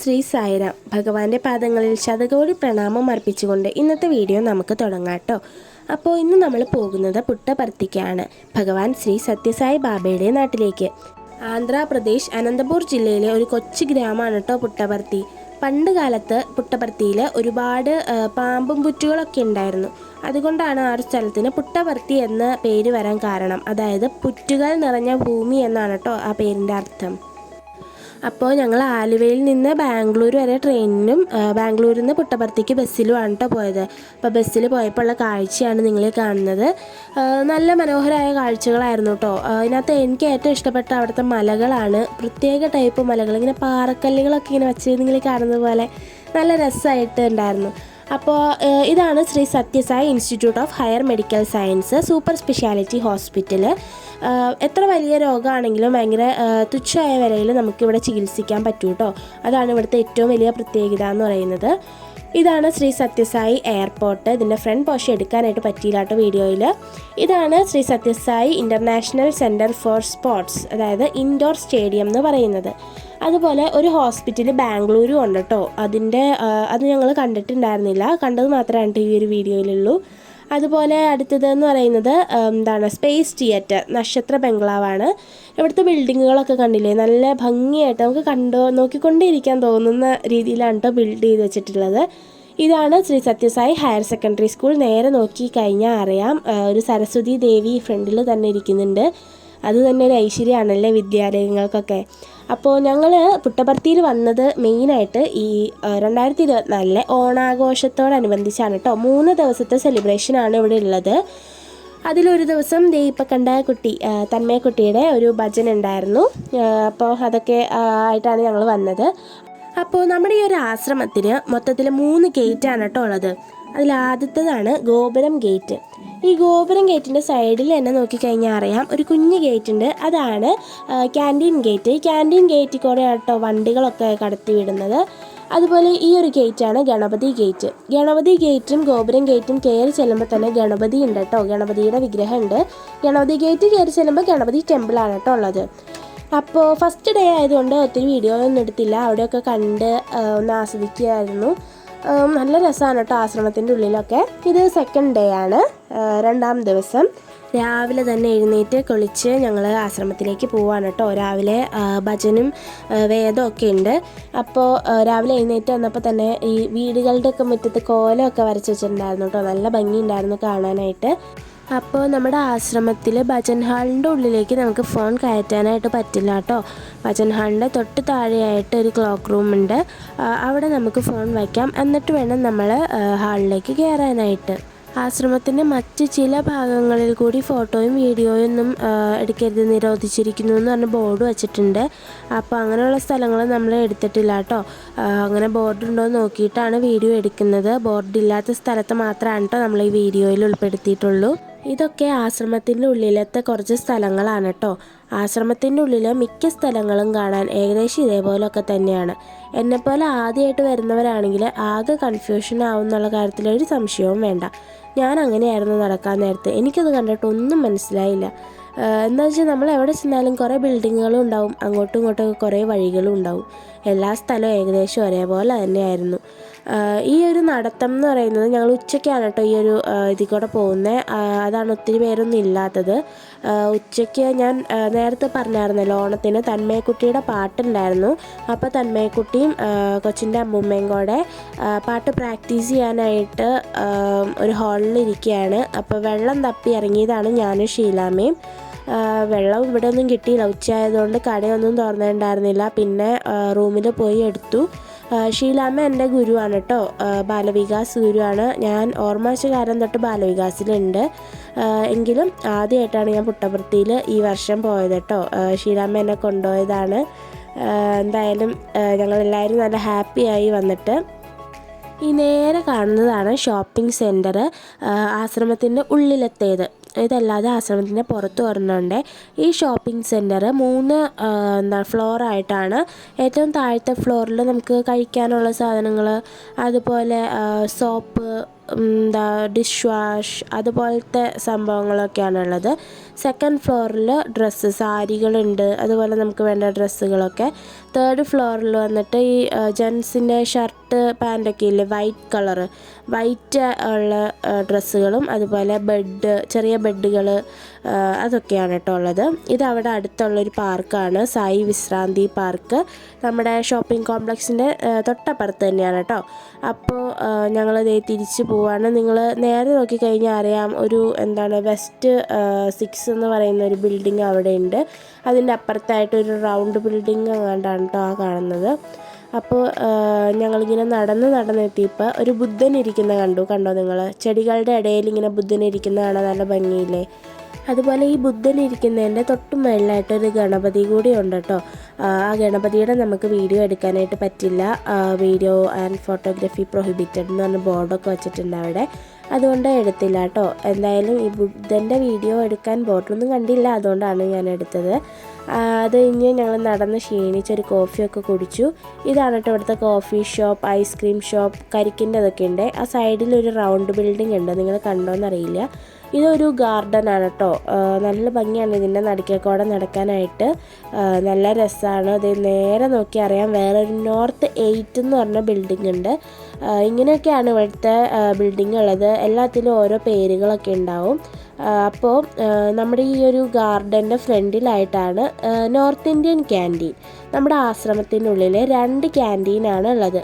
ശ്രീ സായിരാം ഭഗവാന്റെ പാദങ്ങളിൽ ശതകോടി പ്രണാമം അർപ്പിച്ചുകൊണ്ട് ഇന്നത്തെ വീഡിയോ നമുക്ക് തുടങ്ങാട്ടോ അപ്പോൾ ഇന്ന് നമ്മൾ പോകുന്നത് പുട്ടപർത്തിക്കാണ്. ഭഗവാൻ ശ്രീ സത്യസായി ബാബയുടെ നാട്ടിലേക്ക്. ആന്ധ്രാപ്രദേശ് അനന്തപൂർ ജില്ലയിലെ ഒരു കൊച്ചു ഗ്രാമമാണ് കേട്ടോ പുട്ടപർത്തി. പണ്ട് കാലത്ത് പുട്ടപർത്തിയിൽ ഒരുപാട് പാമ്പും പുറ്റുകളൊക്കെ ഉണ്ടായിരുന്നു. അതുകൊണ്ടാണ് ആ ഒരു സ്ഥലത്തിന് പുട്ടപർത്തി എന്ന പേര് വരാൻ കാരണം. അതായത് പുറ്റുകൾ നിറഞ്ഞ ഭൂമി എന്നാണ് കേട്ടോ ആ പേരിന്റെ അർത്ഥം. അപ്പോൾ ഞങ്ങൾ ആലുവയിൽ നിന്ന് ബാംഗ്ലൂർ വരെ ട്രെയിനിനും ബാംഗ്ലൂരിൽ നിന്ന് പുട്ടപർത്തിക്ക് ബസ്സിലുമാണ് കേട്ടോ പോയത്. അപ്പോൾ ബസ്സിൽ പോയപ്പോൾ ഉള്ള കാഴ്ചയാണ് നിങ്ങൾ കാണുന്നത്. നല്ല മനോഹരമായ കാഴ്ചകളായിരുന്നു കേട്ടോ അതിനകത്ത് എനിക്ക് ഏറ്റവും ഇഷ്ടപ്പെട്ട അവിടുത്തെ മലകളാണ്. പ്രത്യേക ടൈപ്പ് മലകൾ ഇങ്ങനെ പാറക്കല്ലുകളൊക്കെ ഇങ്ങനെ വെച്ച് നിങ്ങൾ കാണുന്നത് പോലെ നല്ല രസമായിട്ട് ഉണ്ടായിരുന്നു. അപ്പോൾ ഇതാണ് Shri Sathyasai institute of higher medical science super speciality hospital എത്ര വലിയ രോഗമാണെങ്കിലും ഭയങ്കര തുച്ഛമായ വിലയിൽ നമുക്കിവിടെ ചികിത്സിക്കാൻ പറ്റൂ കേട്ടോ അതാണ് ഇവിടുത്തെ ഏറ്റവും വലിയ പ്രത്യേകത എന്ന് പറയുന്നത്. ഇതാണ് ശ്രീ സത്യസായി എയർപോർട്ട്. ഇതിന്റെ ഫ്രണ്ട് പോഷൻ എടുക്കാനായിട്ട് പറ്റിയില്ല കേട്ടോ വീഡിയോയിൽ ഇതാണ് Shri Sathyasai international centre for sports അതായത് ഇൻഡോർ സ്റ്റേഡിയം എന്ന് പറയുന്നത്. അതുപോലെ ഒരു ഹോസ്പിറ്റൽ ബാംഗ്ലൂരും ഉണ്ട് കേട്ടോ. അതിന്റെ അത് ഞങ്ങൾ കണ്ടിട്ടുണ്ടായിരുന്നില്ല. കണ്ടത് മാത്രമാണ് ഈ ഒരു വീഡിയോയിലുള്ളൂ. അതുപോലെ അടുത്തതെന്ന് പറയുന്നത് എന്താണ് സ്പേസ് തിയേറ്റർ നക്ഷത്ര ബംഗ്ലാവാണ്. ഇവിടുത്തെ ബിൽഡിങ്ങുകളൊക്കെ കണ്ടില്ലേ? നല്ല ഭംഗിയായിട്ട് നമുക്ക് കണ്ടോ നോക്കിക്കൊണ്ടേയിരിക്കാൻ തോന്നുന്ന രീതിയിലാണ് കേട്ടോ ബിൽഡ് ചെയ്ത് വെച്ചിട്ടുള്ളത്. ഇതാണ് Shri Sathyasai higher secondary school. നേരെ നോക്കി കഴിഞ്ഞാൽ അറിയാം ഒരു സരസ്വതി ദേവി ഫ്രണ്ടിൽ തന്നെ ഇരിക്കുന്നുണ്ട്. അത് തന്നെ ഒരു ഐശ്വര്യമാണല്ലേ വിദ്യാലയങ്ങൾക്കൊക്കെ. അപ്പോൾ ഞങ്ങൾ പുട്ടപർത്തിയിൽ വന്നത് മെയിനായിട്ട് ഈ രണ്ടായിരത്തി ഇരുപത്തിനാലിലെ ഓണാഘോഷത്തോടനുബന്ധിച്ചാണ് കേട്ടോ മൂന്ന് ദിവസത്തെ സെലിബ്രേഷനാണ് ഇവിടെ ഉള്ളത്. അതിലൊരു ദിവസം ദേ ഇപ്പം കണ്ട കുട്ടി തന്മയക്കുട്ടിയുടെ തന്മയ കുട്ടിയുടെ ഒരു ഭജന ഉണ്ടായിരുന്നു. അപ്പോൾ അതൊക്കെ ആയിട്ടാണ് ഞങ്ങൾ വന്നത്. അപ്പോൾ നമ്മുടെ ഈ ഒരു ആശ്രമത്തിന് മൊത്തത്തിൽ മൂന്ന് ഗേറ്റാണ് കേട്ടോ ഉള്ളത്. അതിൽ ആദ്യത്തേതാണ് ഗോപുരം ഗേറ്റ് ഈ ഗോപുരം ഗേറ്റിന്റെ സൈഡിൽ തന്നെ നോക്കിക്കഴിഞ്ഞാൽ അറിയാം ഒരു കുഞ്ഞ് ഗേറ്റ് ഉണ്ട്. അതാണ് ക്യാന്റീൻ ഗേറ്റ് ഈ ക്യാന്റീൻ ഗേറ്റിൽ കൂടെ കേട്ടോ വണ്ടികളൊക്കെ കടത്തി വിടുന്നത്. അതുപോലെ ഈ ഒരു ഗേറ്റാണ് ഗണപതി ഗേറ്റ് ഗണപതി ഗേറ്റും ഗോപുരം ഗേറ്റും കയറി ചെല്ലുമ്പോൾ തന്നെ ഗണപതി ഉണ്ട് കേട്ടോ ഗണപതിയുടെ വിഗ്രഹം ഉണ്ട്. ഗണപതി ഗേറ്റ് കയറി ചെല്ലുമ്പോൾ ഗണപതി ടെമ്പിളാണ് കേട്ടോ ഉള്ളത്. അപ്പോൾ ഫസ്റ്റ് ഡേ ആയതുകൊണ്ട് ഒത്തിരി വീഡിയോ ഒന്നും എടുത്തില്ല. അവിടെയൊക്കെ കണ്ട് ഒന്ന് ആസ്വദിക്കുകയായിരുന്നു. നല്ല രസമാണ് കേട്ടോ ആശ്രമത്തിന്റെ ഉള്ളിലൊക്കെ. ഇത് സെക്കൻഡ് ഡേ ആണ്. രണ്ടാം ദിവസം. രാവിലെ തന്നെ എഴുന്നേറ്റ് കുളിച്ച് ഞങ്ങൾ ആശ്രമത്തിലേക്ക് പോവാണ് കേട്ടോ രാവിലെ ഭജനും വേദമൊക്കെ ഉണ്ട്. അപ്പോൾ രാവിലെ എഴുന്നേറ്റ് വന്നപ്പോൾ തന്നെ ഈ വീടുകളുടെ ഒക്കെ മുറ്റത്ത് കോലമൊക്കെ വരച്ച് വെച്ചിട്ടുണ്ടായിരുന്നു കേട്ടോ നല്ല ഭംഗിയുണ്ടായിരുന്നു കാണാനായിട്ട്. അപ്പോൾ നമ്മുടെ ആശ്രമത്തിൽ ഭജൻ ഹാളിന്റെ ഉള്ളിലേക്ക് നമുക്ക് ഫോൺ കയറ്റാനായിട്ട് പറ്റില്ല കേട്ടോ. ഭജൻ ഹാളിന്റെ തൊട്ട് താഴെയായിട്ട് ഒരു ക്ലോക്ക് റൂം ഉണ്ട്. അവിടെ നമുക്ക് ഫോൺ വയ്ക്കാം. എന്നിട്ട് വേണം നമ്മൾ ഹാളിലേക്ക് കയറാനായിട്ട്. ആശ്രമത്തിന്റെ മറ്റ് ചില ഭാഗങ്ങളിൽ കൂടി ഫോട്ടോയും വീഡിയോയും ഒന്നും എടുക്കരുത് നിരോധിച്ചിരിക്കുന്നു എന്ന് പറഞ്ഞ ബോർഡ് വെച്ചിട്ടുണ്ട്. അപ്പോൾ അങ്ങനെയുള്ള സ്ഥലങ്ങൾ നമ്മൾ എടുത്തിട്ടില്ല കേട്ടോ. അങ്ങനെ ബോർഡുണ്ടോ എന്ന് നോക്കിയിട്ടാണ് വീഡിയോ എടുക്കുന്നത്. ബോർഡില്ലാത്ത സ്ഥലത്ത് മാത്രമാണ് കേട്ടോ നമ്മൾ ഈ വീഡിയോയിൽ ഉൾപ്പെടുത്തിയിട്ടുള്ളൂ. ഇതൊക്കെ ആശ്രമത്തിന്റെ ഉള്ളിലത്തെ കുറച്ച് സ്ഥലങ്ങളാണ് കേട്ടോ ആശ്രമത്തിന്റെ ഉള്ളിലെ മിക്ക സ്ഥലങ്ങളും കാണാൻ ഏകദേശം ഇതേപോലൊക്കെ തന്നെയാണ്. എന്നെപ്പോലെ ആദ്യമായിട്ട് വരുന്നവരാണെങ്കിൽ ആകെ കൺഫ്യൂഷൻ ആവും എന്നുള്ള കാര്യത്തിൽ ഒരു സംശയവും വേണ്ട. ഞാൻ അങ്ങനെയായിരുന്നു നടക്കാൻ നേരത്തെ. എനിക്കത് കണ്ടിട്ട് ഒന്നും മനസ്സിലായില്ല. എന്താ വെച്ചാൽ നമ്മൾ എവിടെ ചെന്നാലും കുറേ ബിൽഡിങ്ങുകളും ഉണ്ടാവും. അങ്ങോട്ടും ഇങ്ങോട്ടും കുറേ വഴികളും ഉണ്ടാവും. എല്ലാ സ്ഥലവും ഏകദേശം ഒരേപോലെ തന്നെയായിരുന്നു. ഈ ഒരു നടത്തം എന്ന് പറയുന്നത് ഞങ്ങൾ ഉച്ചയ്ക്കാണ് കേട്ടോ ഈ ഒരു ഇതിൽ കൂടെ പോകുന്നത് അതാണ് ഒത്തിരി പേരൊന്നും ഇല്ലാത്തത്. ഉച്ചയ്ക്ക് ഞാൻ നേരത്തെ പറഞ്ഞായിരുന്നല്ലോ ഓണത്തിന് തന്മയക്കുട്ടിയുടെ പാട്ടുണ്ടായിരുന്നു. അപ്പോൾ തന്മയക്കുട്ടിയും കൊച്ചിന്റെ അമ്മൂമ്മയും കൂടെ പാട്ട് പ്രാക്ടീസ് ചെയ്യാനായിട്ട് ഒരു ഹാളിൽ ഇരിക്കുകയാണ്. അപ്പോൾ വെള്ളം തപ്പി ഇറങ്ങിയതാണ് ഞാനും ഷീലാമ്മയും. വെള്ളം ഇവിടെ ഒന്നും കിട്ടിയില്ല. ഉച്ചയായതുകൊണ്ട് കടയൊന്നും തുറന്നിട്ടുണ്ടായിരുന്നില്ല. പിന്നെ റൂമിൽ പോയി എടുത്തു. ഷീലാമ്മ എന്റെ ഗുരുവാണ് കേട്ടോ. ബാലവികാസ് ഗുരുവാണ്. ഞാൻ ഓർമ്മവശകാലം തൊട്ട് ബാലവികാസിലുണ്ട്. എങ്കിലും ആദ്യമായിട്ടാണ് ഞാൻ പുട്ടപർത്തിയിൽ ഈ വർഷം പോയത് കേട്ടോ. ഷീലാമ്മ എന്നെ കൊണ്ടുപോയതാണ്. എന്തായാലും ഞങ്ങളെല്ലാവരും നല്ല ഹാപ്പിയായി വന്നിട്ട്. ഈ നേരെ കാണുന്നതാണ് ഷോപ്പിംഗ് സെന്റർ ആശ്രമത്തിന്റെ ഉള്ളിലത്തേത് ഇതല്ലാതെ ആശ്രമത്തിന്റെ പുറത്ത് ഒരെണ്ണമുണ്ട് ഈ ഷോപ്പിംഗ് സെന്റർ മൂന്ന് എന്താ ഫ്ലോറായിട്ടാണ് ഏറ്റവും താഴത്തെ ഫ്ലോറിൽ നമുക്ക് കഴിക്കാനുള്ള സാധനങ്ങൾ അതുപോലെ സോപ്പ് എന്താ ഡിഷ് വാഷ് അതുപോലത്തെ സംഭവങ്ങളൊക്കെയാണ് ഉള്ളത് സെക്കൻഡ് ഫ്ലോറിൽ ഡ്രസ്സ് സാരികളുണ്ട്. അതുപോലെ നമുക്ക് വേണ്ട ഡ്രസ്സുകളൊക്കെ തേർഡ് ഫ്ലോറിൽ വന്നിട്ട് ഈ ജെൻസിന്റെ ഷർട്ട് പാന്റൊക്കെ ഇല്ലേ? വൈറ്റ് കളറ് വൈറ്റ് ഉള്ള ഡ്രസ്സുകളും അതുപോലെ ബെഡ് ചെറിയ ബെഡുകൾ അതൊക്കെയാണ് കേട്ടോ ഉള്ളത്. ഇത് അവിടെ അടുത്തുള്ളൊരു പാർക്കാണ്. സായി വിശ്രാന്തി പാർക്ക്. നമ്മുടെ ഷോപ്പിംഗ് കോംപ്ലക്സിന്റെ തൊട്ടപ്പുറത്ത് തന്നെയാണ് കേട്ടോ. അപ്പോൾ ഞങ്ങൾ ദേ തിരിച്ച് പോവാണ്. നിങ്ങൾ നേരെ നോക്കിക്കഴിഞ്ഞാൽ അറിയാം ഒരു എന്താണ് വെസ്റ്റ് സിക്സ് എന്ന് പറയുന്ന ഒരു ബിൽഡിംഗ് അവിടെ ഉണ്ട്. അതിന്റെ അപ്പുറത്തായിട്ട് ഒരു റൗണ്ട് ബിൽഡിംഗ് എങ്ങാണ്ടാണ് കേട്ടോ ആ കാണുന്നത്. അപ്പോൾ ഞങ്ങളിങ്ങനെ നടന്ന് നടന്നെത്തിയപ്പോൾ ഒരു ബുദ്ധൻ ഇരിക്കുന്ന കണ്ടു. കണ്ടോ നിങ്ങൾ ചെടികളുടെ ഇടയിൽ ഇങ്ങനെ ബുദ്ധൻ ഇരിക്കുന്ന കാണാൻ നല്ല ഭംഗിയില്ലേ? അതുപോലെ ഈ ബുദ്ധൻ ഇരിക്കുന്നതിന്റെ തൊട്ട് മുകളിലായിട്ട് ഒരു ഗണപതി കൂടി ഉണ്ട് കേട്ടോ ആ ഗണപതിയുടെ നമുക്ക് വീഡിയോ എടുക്കാനായിട്ട് പറ്റില്ല. വീഡിയോ ആൻഡ് ഫോട്ടോഗ്രാഫി പ്രൊഹിബിറ്റഡ് എന്ന് പറഞ്ഞ ബോർഡൊക്കെ വെച്ചിട്ടുണ്ട് അവിടെ. അതുകൊണ്ട് എടുത്തില്ല കേട്ടോ എന്തായാലും ഈ ബുദ്ധന്റെ വീഡിയോ എടുക്കാൻ ബോർഡൊന്നും കണ്ടില്ല. അതുകൊണ്ടാണ് ഞാൻ എടുത്തത്. അത് കഴിഞ്ഞ് ഞങ്ങൾ നടന്ന് ക്ഷീണിച്ച് ഒരു കോഫിയൊക്കെ കുടിച്ചു. ഇതാണ് കേട്ടോ ഇവിടുത്തെ coffee shop ice cream shop കരിക്കിന്റെ അതൊക്കെ ഉണ്ട്. ആ സൈഡിൽ ഒരു റൗണ്ട് ബിൽഡിംഗ് ഉണ്ട്. നിങ്ങൾ കണ്ടോന്നറിയില്ല ഇതൊരു ഗാർഡൻ ആണ് കേട്ടോ നല്ല ഭംഗിയാണ് ഇതിന്റെ നടക്കേക്കോടെ നടക്കാനായിട്ട്. നല്ല രസമാണ് അത് നേരെ നോക്കി അറിയാം. വേറെ ഒരു നോർത്ത് എയ്റ്റ് എന്ന് പറഞ്ഞ ബിൽഡിംഗ് ഉണ്ട്. ഇങ്ങനെയൊക്കെയാണ് ഇവിടുത്തെ ബിൽഡിംഗ് ഉള്ളത്. എല്ലാത്തിലും ഓരോ പേരുകളൊക്കെ ഉണ്ടാവും. അപ്പോൾ നമ്മുടെ ഈ ഒരു ഗാർഡന്റെ ഫ്രണ്ടിലായിട്ടാണ് നോർത്ത് ഇന്ത്യൻ ക്യാന്റീൻ. നമ്മുടെ ആശ്രമത്തിനുള്ളിൽ രണ്ട് ക്യാന്റീനാണ് ഉള്ളത്.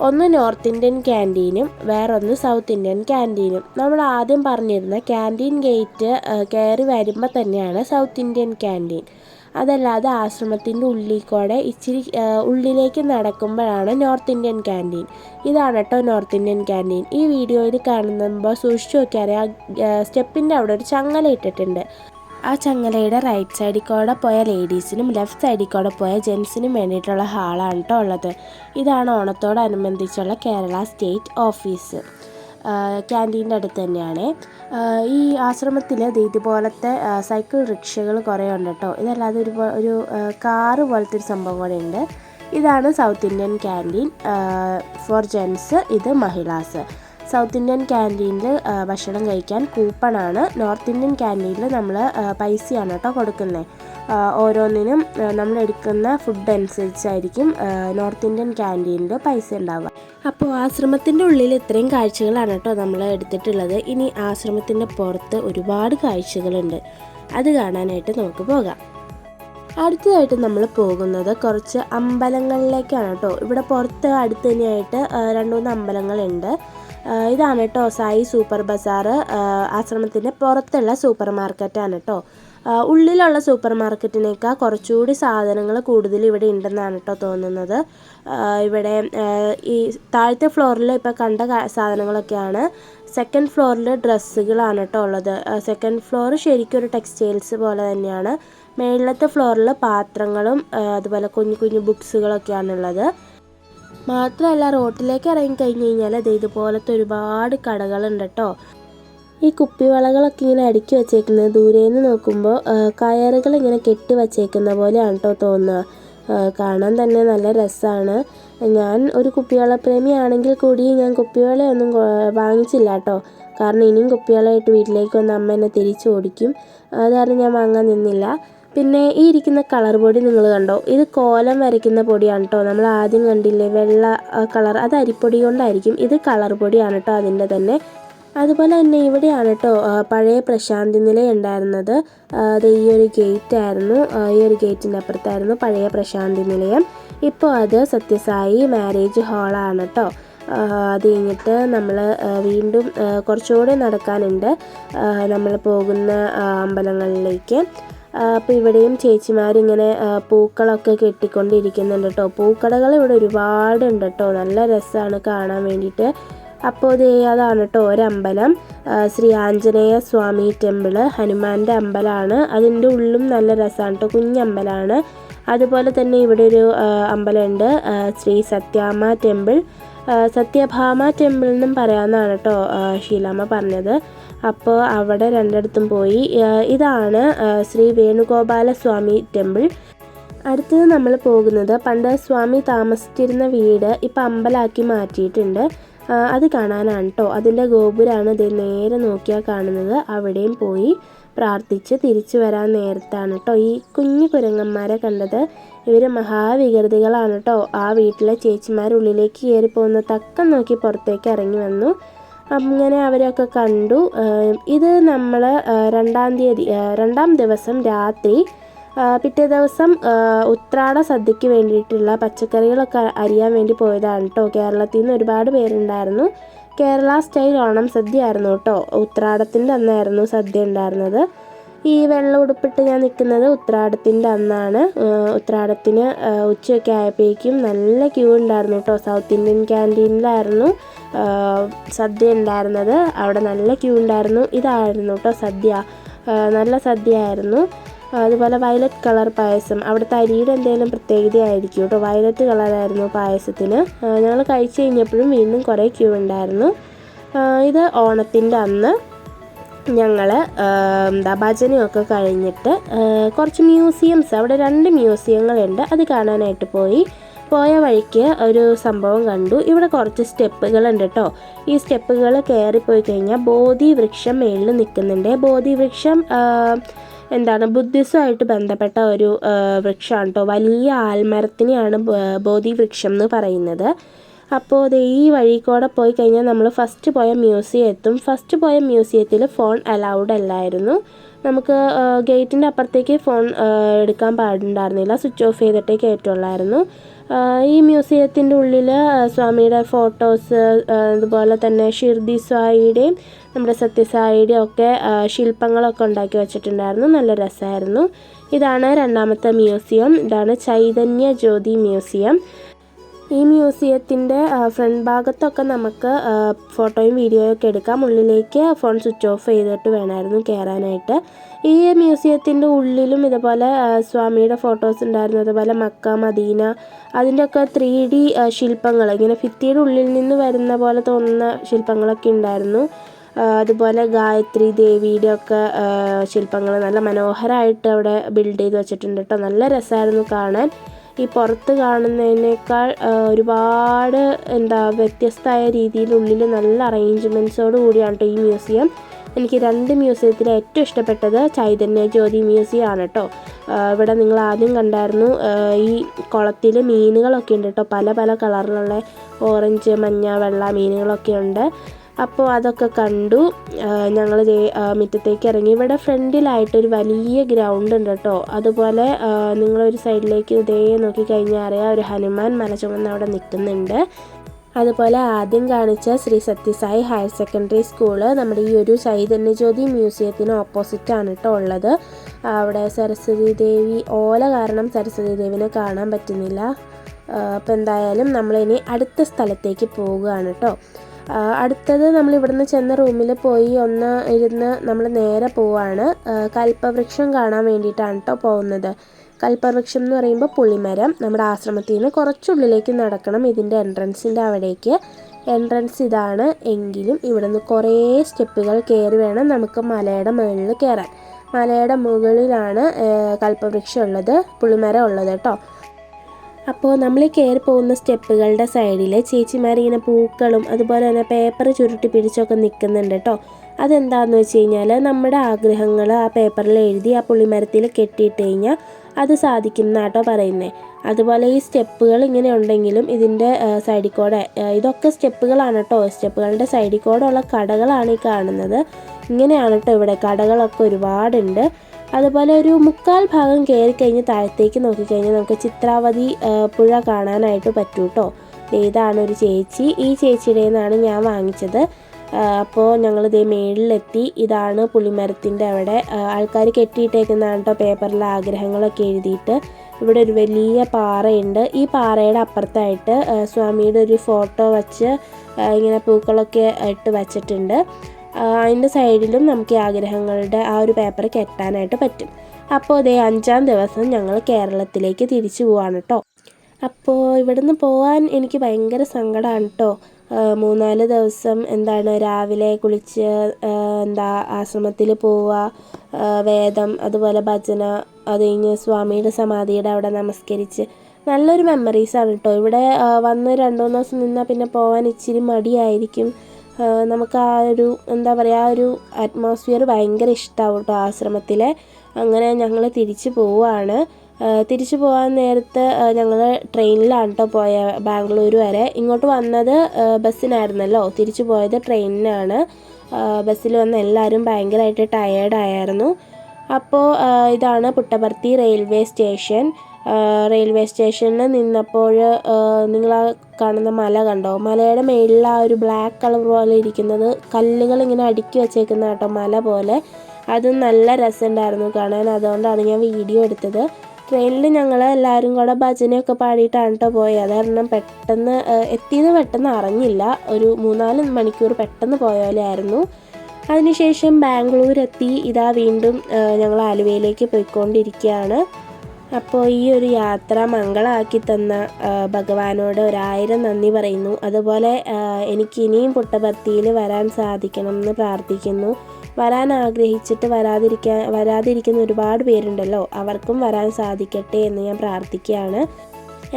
ഒന്ന് നോർത്ത് ഇന്ത്യൻ ക്യാന്റീനും വേറൊന്ന് സൗത്ത് ഇന്ത്യൻ ക്യാന്റീനും. നമ്മൾ ആദ്യം പറഞ്ഞിരുന്ന ക്യാന്റീൻ ഗേറ്റ് കയറി വരുമ്പോൾ തന്നെയാണ് സൗത്ത് ഇന്ത്യൻ ക്യാന്റീൻ. അതല്ലാതെ ആശ്രമത്തിന്റെ ഉള്ളിൽ കൂടെ ഇച്ചിരി ഉള്ളിലേക്ക് നടക്കുമ്പോഴാണ് നോർത്ത് ഇന്ത്യൻ ക്യാന്റീൻ ഇതാണ് കേട്ടോ നോർത്ത് ഇന്ത്യൻ ക്യാന്റീൻ ഈ വീഡിയോയിൽ കാണുമ്പോൾ സൂക്ഷിച്ചു നോക്കിയാൽ ആ സ്റ്റെപ്പിന്റെ അവിടെ ഒരു ചങ്ങല ഇട്ടിട്ടുണ്ട്. ആ ചങ്ങലയുടെ റൈറ്റ് സൈഡിൽ കൂടെ പോയ ലേഡീസിനും ലെഫ്റ്റ് സൈഡിൽ കൂടെ പോയ ജെൻസിനും വേണ്ടിയിട്ടുള്ള ഹാളാണ് കേട്ടോ ഉള്ളത്. ഇതാണ് ഓണത്തോടനുബന്ധിച്ചുള്ള കേരള സ്റ്റേറ്റ് ഓഫീസ് ക്യാന്റീന്റെ അടുത്ത് തന്നെയാണ്. ഈ ആശ്രമത്തിൽ ഇതുപോലത്തെ സൈക്കിൾ റിക്ഷകൾ കുറേ ഉണ്ട് കേട്ടോ. ഇതല്ലാതെ ഒരു ഒരു കാറ് പോലത്തെ ഒരു സംഭവം കൂടെ ഉണ്ട്. ഇതാണ് south Indian canteen. For gents ഇത് മഹിളാസ്. സൗത്ത് ഇന്ത്യൻ ക്യാന്റീനിൽ ഭക്ഷണം കഴിക്കാൻ കൂപ്പണാണ് നോർത്ത് ഇന്ത്യൻ ക്യാന്റീനിൽ നമ്മൾ പൈസയാണ് കേട്ടോ കൊടുക്കുന്നത്. ഓരോന്നിനും നമ്മൾ എടുക്കുന്ന ഫുഡ് അനുസരിച്ചായിരിക്കും നോർത്ത് ഇന്ത്യൻ ക്യാന്റീനിൽ പൈസ ഉണ്ടാവുക. അപ്പോൾ ആശ്രമത്തിന്റെ ഉള്ളിൽ ഇത്രയും കാഴ്ചകളാണ് കേട്ടോ നമ്മൾ എടുത്തിട്ടുള്ളത്. ഇനി ആശ്രമത്തിന്റെ പുറത്ത് ഒരുപാട് കാഴ്ചകളുണ്ട്. അത് കാണാനായിട്ട് നമുക്ക് പോകാം. അടുത്തതായിട്ട് നമ്മൾ പോകുന്നത് കുറച്ച് അമ്പലങ്ങളിലേക്കാണ് കേട്ടോ. ഇവിടെ പുറത്ത് അടുത്ത് തന്നെയായിട്ട് രണ്ട് മൂന്ന് അമ്പലങ്ങളുണ്ട്. ഇതാണ് കേട്ടോ സായി സൂപ്പർ ബസാർ ആശ്രമത്തിന്റെ പുറത്തുള്ള സൂപ്പർ മാർക്കറ്റാണ് കേട്ടോ. ഉള്ളിലുള്ള സൂപ്പർ മാർക്കറ്റിനേക്കാൾ കുറച്ചുകൂടി സാധനങ്ങൾ കൂടുതൽ ഇവിടെ ഉണ്ടെന്നാണ് കേട്ടോ തോന്നുന്നത്. ഇവിടെ ഈ താഴത്തെ ഫ്ലോറിൽ ഇപ്പോൾ കണ്ട സാധനങ്ങളൊക്കെയാണ്. സെക്കൻഡ് ഫ്ലോറിൽ ഡ്രസ്സുകളാണ് കേട്ടോ ഉള്ളത്. സെക്കൻഡ് ഫ്ലോർ ശരിക്കും ഒരു ടെക്സ്റ്റൈൽസ് പോലെ തന്നെയാണ്. മേളിലത്തെ ഫ്ലോറിൽ പാത്രങ്ങളും അതുപോലെ കുഞ്ഞു കുഞ്ഞു ബുക്സുകളൊക്കെയാണുള്ളത് മാത്രമല്ല റോട്ടിലേക്ക് ഇറങ്ങി കഴിഞ്ഞ് കഴിഞ്ഞാൽ അത് ഇതുപോലത്തെ ഒരുപാട് കടകളുണ്ട് കേട്ടോ ഈ കുപ്പിവളകളൊക്കെ ഇങ്ങനെ അടുക്കി വെച്ചേക്കുന്നത് നിന്ന് നോക്കുമ്പോൾ കയറുകൾ ഇങ്ങനെ കെട്ടി വച്ചേക്കുന്ന പോലെയാണ് കേട്ടോ തോന്നുക. കാണാൻ തന്നെ നല്ല രസമാണ് ഞാൻ ഒരു കുപ്പിവള പ്രേമിയാണെങ്കിൽ കൂടി ഞാൻ കുപ്പിവളയൊന്നും വാങ്ങിച്ചില്ല കേട്ടോ കാരണം ഇനിയും കുപ്പിവളയായിട്ട് വീട്ടിലേക്ക് വന്ന് അമ്മ എന്നെ തിരിച്ചു ഓടിക്കും. അത് കാരണം ഞാൻ വാങ്ങാൻ നിന്നില്ല. പിന്നെ ഈ ഇരിക്കുന്ന കളർ പൊടി നിങ്ങൾ കണ്ടോ? ഇത് കോലം വരയ്ക്കുന്ന പൊടിയാണ് കേട്ടോ നമ്മൾ ആദ്യം കണ്ടില്ലേ വെള്ള കളർ. അത് അരിപ്പൊടി കൊണ്ടായിരിക്കും. ഇത് കളർ പൊടിയാണ് കേട്ടോ അതിന്റെ തന്നെ. അതുപോലെ തന്നെ ഇവിടെയാണ് കേട്ടോ പഴയ പ്രശാന്തി നിലയം ഉണ്ടായിരുന്നത്. അത് ഈ ഒരു ഗേറ്റ് ആയിരുന്നു. ഈ ഒരു ഗേറ്റിന്റെ അപ്പുറത്തായിരുന്നു പഴയ പ്രശാന്തി നിലയം. ഇപ്പോൾ അത് സത്യസായി മാരേജ് ഹാളാണ് കേട്ടോ അത് കഴിഞ്ഞിട്ട് നമ്മൾ വീണ്ടും കുറച്ചുകൂടെ നടക്കാനുണ്ട്. നമ്മൾ പോകുന്ന അമ്പലങ്ങളിലേക്ക്. അപ്പോൾ ഇവിടെയും ചേച്ചിമാരിങ്ങനെ പൂക്കളൊക്കെ കെട്ടിക്കൊണ്ടിരിക്കുന്നുണ്ട് കേട്ടോ പൂക്കടകൾ ഇവിടെ ഒരുപാടുണ്ട് കേട്ടോ നല്ല രസമാണ് കാണാൻ വേണ്ടിയിട്ട്. അപ്പോൾ ഇത് അതാണ് കേട്ടോ ഒരമ്പലം. ശ്രീ ആഞ്ജനേയ സ്വാമി ടെമ്പിൾ. ഹനുമാന്റെ അമ്പലമാണ് അതിന്റെ ഉള്ളും നല്ല രസമാണ് കേട്ടോ കുഞ്ഞമ്പലമാണ് അതുപോലെ തന്നെ ഇവിടെ ഒരു അമ്പലമുണ്ട് ശ്രീ സത്യാമ്മ ടെമ്പിൾ. സത്യഭാമ ടെമ്പിൾ എന്നും പറയാമെന്നാണ് കേട്ടോ ഷീലാമ്മ പറഞ്ഞത്. അപ്പോൾ അവിടെ രണ്ടിടത്തും പോയി. ഇതാണ് ശ്രീ വേണുഗോപാല സ്വാമി ടെമ്പിൾ. അടുത്തത് നമ്മൾ പോകുന്നത് പണ്ട് സ്വാമി താമസിച്ചിരുന്ന വീട് ഇപ്പം അമ്പലാക്കി മാറ്റിയിട്ടുണ്ട്. അത് കാണാനാണ് കേട്ടോ അതിന്റെ ഗോപുരമാണ് ഇത് നേരെ നോക്കിയാൽ കാണുന്നത്. അവിടെയും പോയി പ്രാർത്ഥിച്ച് തിരിച്ചു വരാൻ നേരത്താണ് കേട്ടോ ഈ കുഞ്ഞു കുരങ്ങന്മാരെ കണ്ടത് ഇവർ മഹാവികൃതികളാണ് കേട്ടോ ആ വീട്ടിലെ ചേച്ചിമാർ ഉള്ളിലേക്ക് കയറി പോകുന്ന തക്കം നോക്കി പുറത്തേക്ക് ഇറങ്ങി വന്നു. അങ്ങനെ അവരൊക്കെ കണ്ടു. ഇത് നമ്മൾ രണ്ടാം തീയതി രണ്ടാം ദിവസം രാത്രി പിറ്റേ ദിവസം ഉത്രാട സദ്യക്ക് വേണ്ടിയിട്ടുള്ള പച്ചക്കറികളൊക്കെ അരിയാൻ വേണ്ടി പോയതാണ് കേട്ടോ കേരളത്തിൽ നിന്ന് ഒരുപാട് പേരുണ്ടായിരുന്നു. കേരള സ്റ്റൈൽ ഓണം സദ്യ ആയിരുന്നു കേട്ടോ ഉത്രാടത്തിന്റെ അന്നായിരുന്നു സദ്യ ഉണ്ടായിരുന്നത്. ഈ വെള്ള ഉടുപ്പിട്ട് ഞാൻ നിൽക്കുന്നത് ഉത്രാടത്തിന്റെ അന്നാണ്. ഉത്രാടത്തിന് ഉച്ചയൊക്കെ ആയപ്പോഴേക്കും നല്ല ക്യൂ ഉണ്ടായിരുന്നു കേട്ടോ സൗത്ത് ഇന്ത്യൻ ക്യാന്റീനിലായിരുന്നു സദ്യ ഉണ്ടായിരുന്നത്. അവിടെ നല്ല ക്യൂ ഉണ്ടായിരുന്നു. ഇതായിരുന്നു കേട്ടോ സദ്യ. നല്ല സദ്യ ആയിരുന്നു അതുപോലെ വയലറ്റ് കളർ പായസം. അവിടുത്തെ അരിയുടെ എന്തെങ്കിലും പ്രത്യേകതയായിരിക്കും കേട്ടോ. വയലറ്റ് കളറായിരുന്നു പായസത്തിന്. ഞങ്ങൾ കഴിച്ചു കഴിഞ്ഞപ്പോഴും വീണ്ടും കുറേ ക്യൂ ഉണ്ടായിരുന്നു. ഇത് ഓണത്തിന്റെ അന്ന് ഞങ്ങൾ എന്താ ഭജനയൊക്കെ കഴിഞ്ഞിട്ട് കുറച്ച് മ്യൂസിയംസ് അവിടെ രണ്ട് മ്യൂസിയങ്ങളുണ്ട് അത് കാണാനായിട്ട് പോയി. പോയ വഴിക്ക് ഒരു സംഭവം കണ്ടു. ഇവിടെ കുറച്ച് സ്റ്റെപ്പുകളുണ്ട് കേട്ടോ. ഈ സ്റ്റെപ്പുകൾ കയറിപ്പോയി കഴിഞ്ഞാൽ ബോധി വൃക്ഷം മേളിൽ നിൽക്കുന്നുണ്ട് ബോധി വൃക്ഷം എന്താണ് ബുദ്ധിസമായിട്ട് ബന്ധപ്പെട്ട ഒരു വൃക്ഷമാണ് കേട്ടോ വലിയ ആൽമരത്തിനെയാണ് ബോധി വൃക്ഷം എന്ന് പറയുന്നത്. അപ്പോൾ ദേ ഈ വഴി കൂടെ പോയി കഴിഞ്ഞാൽ നമ്മൾ ഫസ്റ്റ് പോയ മ്യൂസിയം എത്തും ഫസ്റ്റ് പോയ മ്യൂസിയത്തിൽ ഫോൺ അലൗഡ് അല്ലായിരുന്നു. നമുക്ക് ഗേറ്റിന്റെ അപ്പുറത്തേക്ക് ഫോൺ എടുക്കാൻ പാടുണ്ടായിരുന്നില്ല. സ്വിച്ച് ഓഫ് ചെയ്തിട്ടേ കയറ്റുള്ളായിരുന്നു ഈ മ്യൂസിയത്തിന്റെ ഉള്ളിൽ സ്വാമിയുടെ ഫോട്ടോസ് അതുപോലെ തന്നെ ഷിർദി സ്വായിയുടെയും നമ്മുടെ സത്യസായിയുടെയും ഒക്കെ ശില്പങ്ങളൊക്കെ ഉണ്ടാക്കി വെച്ചിട്ടുണ്ടായിരുന്നു. നല്ല രസമായിരുന്നു. ഇതാണ് രണ്ടാമത്തെ മ്യൂസിയം ഇതാണ് ചൈതന്യ ജ്യോതി മ്യൂസിയം ഈ മ്യൂസിയത്തിന്റെ ഫ്രണ്ട് ഭാഗത്തൊക്കെ നമുക്ക് ഫോട്ടോയും വീഡിയോയും ഒക്കെ എടുക്കാം. ഉള്ളിലേക്ക് ഫോൺ സ്വിച്ച് ഓഫ് ചെയ്തിട്ട് വേണമായിരുന്നു കയറാനായിട്ട്. ഈ മ്യൂസിയത്തിന്റെ ഉള്ളിലും ഇതുപോലെ സ്വാമിയുടെ ഫോട്ടോസ് ഉണ്ടായിരുന്നു. അതുപോലെ മക്ക മദീന അതിന്റെയൊക്കെ ത്രീ ഡി ശില്പങ്ങൾ. ഇങ്ങനെ ഭിത്തിയുടെ ഉള്ളിൽ നിന്ന് വരുന്ന പോലെ തോന്നുന്ന ശില്പങ്ങളൊക്കെ ഉണ്ടായിരുന്നു. അതുപോലെ ഗായത്രി ദേവിയുടെ ഒക്കെ ശില്പങ്ങൾ നല്ല മനോഹരമായിട്ട് അവിടെ ബിൽഡ് ചെയ്ത് വെച്ചിട്ടുണ്ട് കേട്ടോ നല്ല രസമായിരുന്നു കാണാൻ. ഈ പുറത്ത് കാണുന്നതിനേക്കാൾ ഒരുപാട് എന്താ വ്യത്യസ്തമായ രീതിയിൽ ഉള്ളിൽ നല്ല അറേഞ്ച്മെന്റ്സോട് കൂടിയാണ് കേട്ടോ ഈ മ്യൂസിയം. എനിക്ക് രണ്ട് മ്യൂസിയത്തിൽ ഏറ്റവും ഇഷ്ടപ്പെട്ടത് ചൈതന്യ ജ്യോതി മ്യൂസിയം ആണ് കേട്ടോ ഇവിടെ നിങ്ങൾ ആദ്യം കണ്ടായിരുന്നു ഈ കുളത്തിൽ മീനുകളൊക്കെ ഉണ്ട് കേട്ടോ പല പല കളറിലുള്ള ഓറഞ്ച് മഞ്ഞ വെള്ള മീനുകളൊക്കെ ഉണ്ട്. അപ്പോൾ അതൊക്കെ കണ്ടു. ഞങ്ങൾ മുറ്റത്തേക്ക് ഇറങ്ങി. ഇവിടെ ഫ്രണ്ടിലായിട്ട് ഒരു വലിയ ഗ്രൗണ്ട് ഉണ്ട് കേട്ടോ. അതുപോലെ നിങ്ങളൊരു സൈഡിലേക്ക് ഇതേ നോക്കിക്കഴിഞ്ഞാൽ അറിയാം ഒരു ഹനുമാൻ മല അവിടെ നിൽക്കുന്നുണ്ട്. അതുപോലെ ആദ്യം കാണിച്ച Shri Sathyasai higher secondary school നമ്മുടെ ഈ ഒരു ചൈതന്യജ്യോതി മ്യൂസിയത്തിന് ഓപ്പോസിറ്റാണ് കേട്ടോ ഉള്ളത്. അവിടെ സരസ്വതി ദേവി ഓല കാരണം സരസ്വതി ദേവിനെ കാണാൻ പറ്റുന്നില്ല. അപ്പോൾ എന്തായാലും നമ്മളിനി അടുത്ത സ്ഥലത്തേക്ക് പോവുകയാണ് കേട്ടോ. അടുത്തത് നമ്മൾ ഇവിടുന്ന് ചെന്ന റൂമിൽ പോയി ഒന്ന് ഇരുന്ന് നമ്മൾ നേരെ പോവാണ്. കൽപ്പവൃക്ഷം കാണാൻ വേണ്ടിയിട്ടാണ് കേട്ടോ പോകുന്നത്. കൽപ്പവൃക്ഷം എന്ന് പറയുമ്പോൾ പുളിമരം. നമ്മുടെ ആശ്രമത്തിൽ നിന്ന് കുറച്ചുള്ളിലേക്ക് നടക്കണം ഇതിന്റെ എൻട്രൻസിന്റെ അവിടേക്ക്. എൻട്രൻസ് ഇതാണ്. എങ്കിലും ഇവിടുന്ന് കുറേ സ്റ്റെപ്പുകൾ കയറി വേണം നമുക്ക് മലയുടെ മുകളിൽ കയറാൻ മലയുടെ മുകളിലാണ് കൽപ്പവൃക്ഷം ഉള്ളത് പുളിമരം ഉള്ളത് കേട്ടോ അപ്പോൾ നമ്മൾ കയറി പോകുന്ന സ്റ്റെപ്പുകളുടെ സൈഡിൽ ചേച്ചിമാർ ഇങ്ങനെ പൂക്കളും അതുപോലെ തന്നെ പേപ്പർ ചുരുട്ടി പിടിച്ചൊക്കെ നിൽക്കുന്നുണ്ട് കേട്ടോ. അതെന്താണെന്ന് വെച്ച് കഴിഞ്ഞാൽ നമ്മുടെ ആഗ്രഹങ്ങൾ ആ പേപ്പറിൽ എഴുതി ആ പുള്ളിമരത്തിൽ കെട്ടിയിട്ട് കഴിഞ്ഞാൽ അത് സാധിക്കും എന്നാട്ടോ പറയുന്നത്. അതുപോലെ ഈ സ്റ്റെപ്പുകൾ ഇങ്ങനെ ഉണ്ടെങ്കിലും ഇതിന്റെ സൈഡിൽ കൂടെ ഇതൊക്കെ സ്റ്റെപ്പുകളാണ് കേട്ടോ. സ്റ്റെപ്പുകളുടെ സൈഡിൽ കൂടെ ഉള്ള കടകളാണ് ഈ കാണുന്നത്. ഇങ്ങനെയാണ് കേട്ടോ ഇവിടെ കടകളൊക്കെ ഒരുപാടുണ്ട്. അതുപോലെ ഒരു മുക്കാൽ ഭാഗം കയറി കഴിഞ്ഞ് താഴത്തേക്ക് നോക്കിക്കഴിഞ്ഞാൽ നമുക്ക് ചിത്രാവതി പുഴ കാണാനായിട്ട് പറ്റൂ കേട്ടോ ഇതാണ് ഒരു ചേച്ചി. ഈ ചേച്ചിയുടെ നിന്നാണ് ഞാൻ വാങ്ങിച്ചത്. അപ്പോൾ ഞങ്ങൾ ഇതേ മേളിലെത്തി. ഇതാണ് പുളിമരത്തിന്റെ അവിടെ. ആൾക്കാർ കെട്ടിയിട്ടേക്കുന്നതാണ് കേട്ടോ പേപ്പറിൽ ആഗ്രഹങ്ങളൊക്കെ എഴുതിയിട്ട്. ഇവിടെ ഒരു വലിയ പാറയുണ്ട്. ഈ പാറയുടെ അപ്പുറത്തായിട്ട് സ്വാമിയുടെ ഒരു ഫോട്ടോ വച്ച് ഇങ്ങനെ പൂക്കളൊക്കെ ഇട്ട് വച്ചിട്ടുണ്ട്. അതിന്റെ സൈഡിലും നമുക്ക് ഈ ആഗ്രഹങ്ങളുടെ ആ ഒരു പേപ്പർ കെട്ടാനായിട്ട് പറ്റും. അപ്പോൾ ഇതേ അഞ്ചാം ദിവസം ഞങ്ങൾ കേരളത്തിലേക്ക് തിരിച്ചു പോവാണ് കേട്ടോ അപ്പോൾ ഇവിടുന്ന് പോകാൻ എനിക്ക് ഭയങ്കര സങ്കടമാണ് കേട്ടോ മൂന്നാൽ ദിവസം എന്താണ് രാവിലെ കുളിച്ച് എന്താ ആശ്രമത്തിൽ പോവുക വേദം അതുപോലെ ഭജന അത് കഴിഞ്ഞ് സ്വാമിയുടെ സമാധിയുടെ അവിടെ നമസ്കരിച്ച് നല്ലൊരു മെമ്മറീസാണ് കേട്ടോ ഇവിടെ വന്ന് രണ്ടു മൂന്ന് ദിവസം നിന്നാൽ പിന്നെ പോകാൻ ഇച്ചിരി മടിയായിരിക്കും. നമുക്ക് ആ ഒരു എന്താ പറയുക ആ ഒരു അറ്റ്മോസ്ഫിയർ ഭയങ്കര ഇഷ്ടമാവും കേട്ടോ ആശ്രമത്തിലെ. അങ്ങനെ ഞങ്ങൾ തിരിച്ചു പോവുകയാണ് തിരിച്ചു പോകാൻ നേരത്ത് ഞങ്ങൾ ട്രെയിനിലാണ് കേട്ടോ പോയ ബാംഗ്ലൂർ വരെ. ഇങ്ങോട്ട് വന്നത് ബസ്സിനായിരുന്നല്ലോ. തിരിച്ചു പോയത് ട്രെയിനിനാണ് ബസ്സിൽ വന്ന എല്ലാവരും ഭയങ്കരമായിട്ട് ടയേർഡായിരുന്നു അപ്പോൾ ഇതാണ് പുട്ടപർത്തി റെയിൽവേ സ്റ്റേഷൻ റെയിൽവേ സ്റ്റേഷനിൽ നിന്നപ്പോൾ നിങ്ങൾ ആ കാണുന്ന മല കണ്ടോ? മലയുടെ മേളിൽ ആ ഒരു ബ്ലാക്ക് കളർ പോലെ ഇരിക്കുന്നത് കല്ലുകൾ ഇങ്ങനെ അടുക്കി വെച്ചേക്കുന്ന കേട്ടോ മല പോലെ. അത് നല്ല രസമുണ്ടായിരുന്നു കാണാൻ. അതുകൊണ്ടാണ് ഞാൻ വീഡിയോ എടുത്തത്. ട്രെയിനിൽ ഞങ്ങൾ എല്ലാവരും കൂടെ ഭജനയൊക്കെ പാടിയിട്ടാണ് കേട്ടോ പോയത്. കാരണം പെട്ടെന്ന് എത്തിയത് പെട്ടെന്ന് അറിഞ്ഞില്ല. ഒരു മൂന്നാൽ മണിക്കൂർ പെട്ടെന്ന് പോയ പോലെ ആയിരുന്നു. അതിനുശേഷം ബാംഗ്ലൂർ എത്തി ഇതാ വീണ്ടും ഞങ്ങൾ ആലുവയിലേക്ക് പോയിക്കൊണ്ടിരിക്കുകയാണ്. അപ്പോൾ ഈ ഒരു യാത്ര മംഗളമാക്കി തന്ന ഭഗവാനോട് ഒരായിരം നന്ദി പറയുന്നു. അതുപോലെ എനിക്ക് ഇനിയും പുട്ടപത്തിയിൽ വരാൻ സാധിക്കണം എന്ന് പ്രാർത്ഥിക്കുന്നു. വരാൻ ആഗ്രഹിച്ചിട്ട് വരാതിരിക്കാൻ വരാതിരിക്കുന്ന ഒരുപാട് പേരുണ്ടല്ലോ അവർക്കും വരാൻ സാധിക്കട്ടെ എന്ന് ഞാൻ പ്രാർത്ഥിക്കുകയാണ്.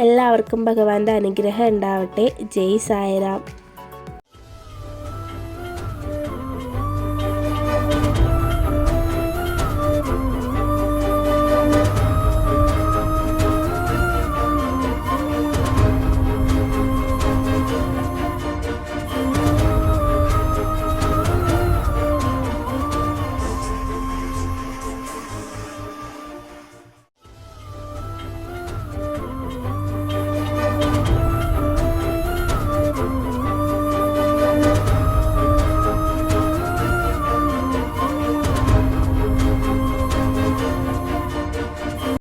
എല്ലാവർക്കും ഭഗവാന്റെ അനുഗ്രഹം ഉണ്ടാവട്ടെ. ജയ് സായരാം